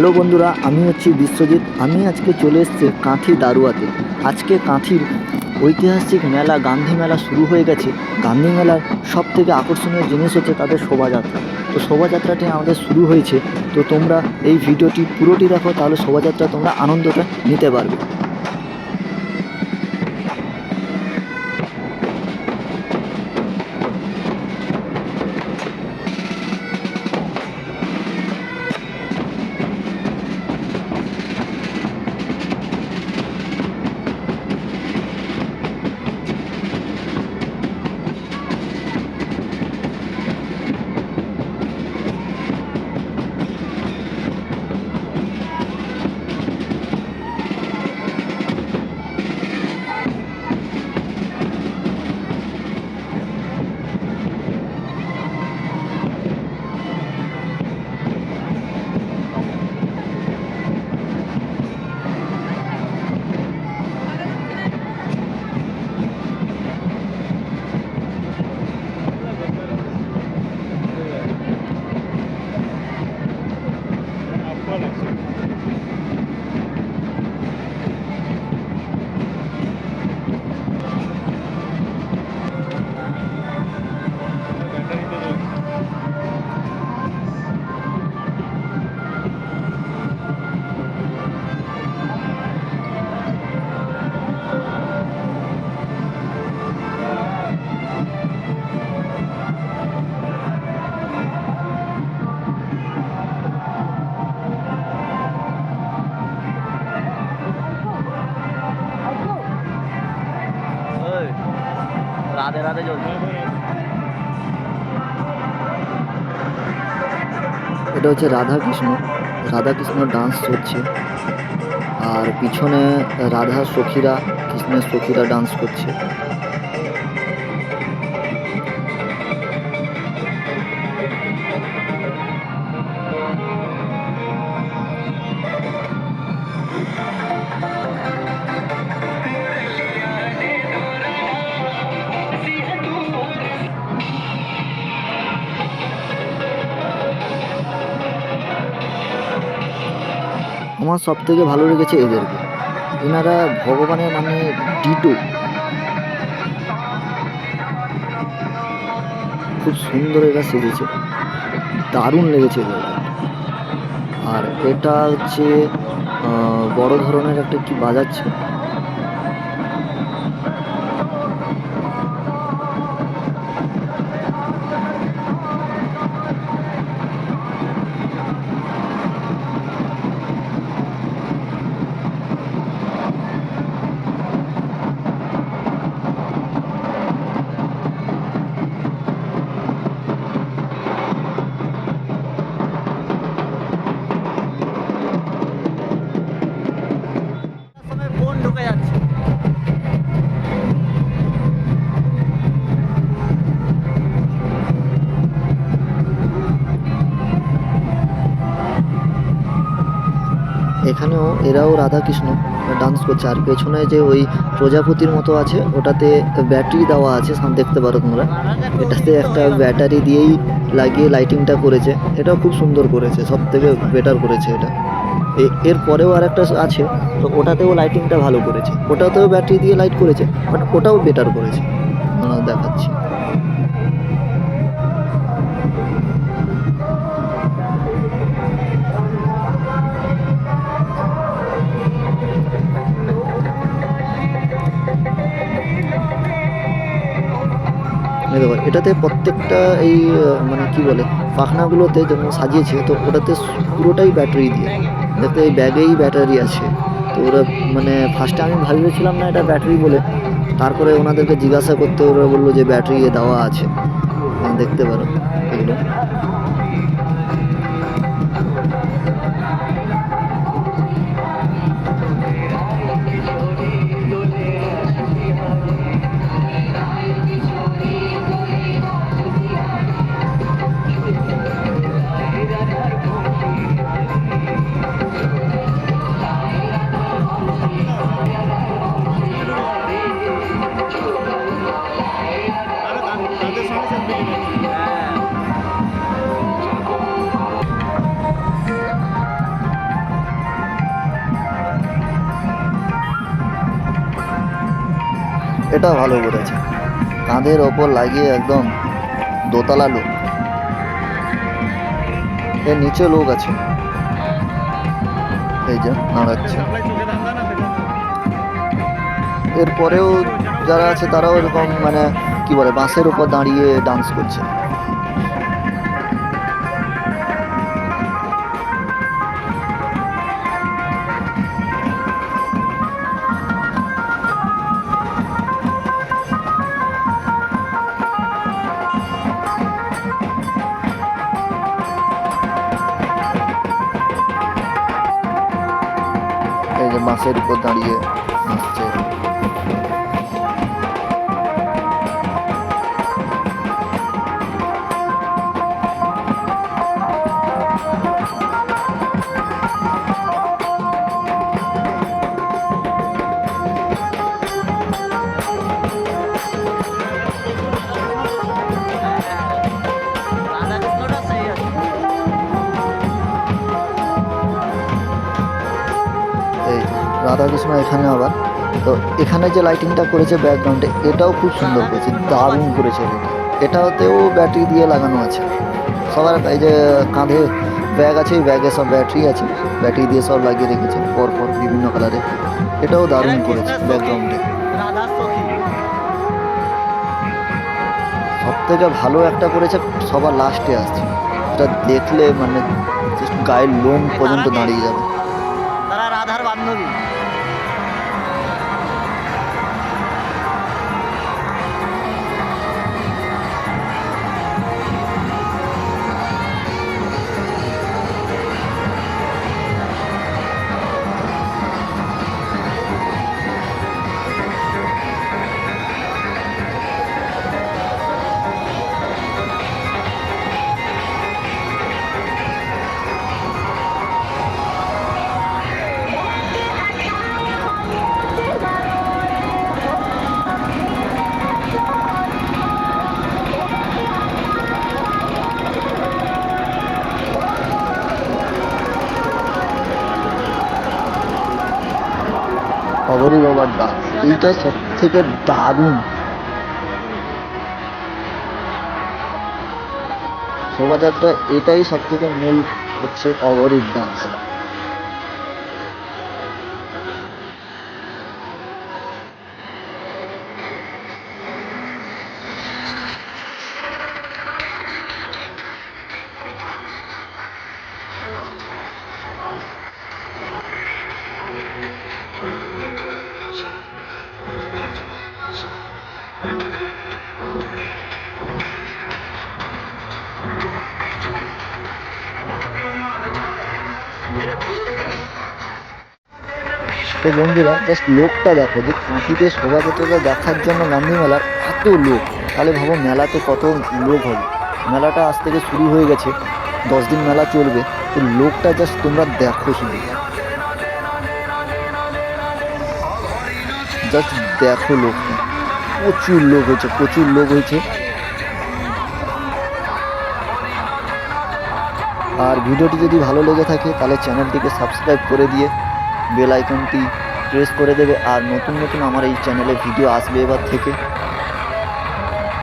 Hello বন্ধুরা, আমি হচ্ছি বিশ্বজিৎ। আমি আজকে চলে এসছি কাঁথি দারুয়াতে। আজকে কাঁথির ঐতিহাসিক মেলা, গান্ধী মেলা শুরু হয়ে গেছে। গান্ধী মেলার সব থেকে আকর্ষণীয় জিনিস হচ্ছে তাদের শোভাযাত্রা। তো শোভাযাত্রাটি আমাদের শুরু হয়েছে। তো তোমরা এই ভিডিওটি পুরোটি দেখো, তাহলে শোভাযাত্রা তোমরা আনন্দটা নিতে পারবে। রাধে রাধে এটা হচ্ছে রাধা কৃষ্ণ রাধা কৃষ্ণ ডান্স করছে। আর পিছনে রাধা সখীরা, কৃষ্ণের সখীরা ডান্স করছে। আমার সব থেকে ভালো লেগেছে এদেরকে। এনারা ভগবানের মানে ডিটো। খুব সুন্দর এরা সেজেছে। দারুণ লেগেছে এদের। আর এটা হচ্ছে বড় ধরনের একটা কি বাজাচ্ছে। এখানেও এরাও রাধাকৃষ্ণ ডান্স করছে। আর পেছনে যে ওই প্রজাপতির মতো আছে, ওটাতে ব্যাটারি দেওয়া আছে দেখতে পারো তোমরা। এটাতে একটা ব্যাটারি দিয়েই লাগিয়ে লাইটিংটা করেছে। এটাও খুব সুন্দর করেছে সব থেকে বেটার করেছে এটা। এর পরেও আর একটা আছে, তো ওটাতেও লাইটিংটা ভালো করেছে। ওটাতেও ব্যাটারি দিয়ে লাইট করেছে বাট ওটাও বেটার করেছে। দেখাচ্ছি। দেখো, এটাতে প্রত্যেকটা এই মানে কি বলে, পাখনাগুলোতে যেমন সাজিয়েছে, তো ওটাতে পুরোটাই ব্যাটারি দিয়ে। যাতে এই ব্যাগেই ব্যাটারি আছে। তো ওরা মানে ফার্স্টে আমি ভাবিয়েছিলাম না এটা ব্যাটারি বলে। তারপরে ওনাদেরকে জিজ্ঞাসা করতে ওরা বলল যে ব্যাটারি দেওয়া আছে। দেখতে পারো, এগুলো। এটা ভালো করেছে কাঁধের ওপর লাগিয়ে একদম দোতলা লোক। এর নিচে লোক আছে। এই যে, নাড়াচ্ছে। এরপরেও যারা আছে তারাও এরকম মানে কি বলে, বাঁশের উপর দাঁড়িয়ে ডান্স করছে। যে মাছের উপর দাঁড়িয়ে নাচছে যে রাধাকৃষ্ণ এখানে আবার। তো এখানে যে লাইটিংটা করেছে ব্যাকগ্রাউন্ডে এটাও খুব সুন্দর করেছে দারুণ করেছে এটা এটাতেও ব্যাটারি দিয়ে লাগানো আছে। সবার এই যে কাঁধে ব্যাগ আছে এই ব্যাগে সব ব্যাটারি আছে। ব্যাটারি দিয়ে সব লাগিয়ে রেখেছে পর পর বিভিন্ন কালারে এটাও দারুণ করেছে ব্যাকগ্রাউন্ডে সব থেকে ভালো একটা করেছে সবার লাস্টে আসছে। এটা দেখলে মানে গায়ের লোম পর্যন্ত দাঁড়িয়ে যাবে। তারা রাধার বান্ধবী। অবরী বাবার দা এইটা সব থেকে দারুণ। শোভাযাত্রা, এটাই সব থেকে মূল হচ্ছে অবরীর ডান্স তো বন্ধুরা জাস্ট লোকটা দেখো, যে কাঁথিতে শোভাযাত্রাটা দেখার জন্য গান্ধী মেলার এত লোক। তাহলে ভাবো মেলাতে কত লোক হবে। মেলাটা আজ থেকে শুরু হয়ে গেছে, দশ দিন মেলা চলবে। তো লোকটা জাস্ট তোমরা দেখো শুধু। জাস্ট দেখো লোকটা। প্রচুর লোক হয়েছে, প্রচুর লোক হয়েছে। আর ভিডিওটি যদি ভালো লেগে থাকে, তাহলে চ্যানেলটিকে সাবস্ক্রাইব করে দিয়ে বেল আইকনটি প্রেস করে দেবে আর নতুন নতুন আমার এই চ্যানেলে ভিডিও আসবে এবার থেকে।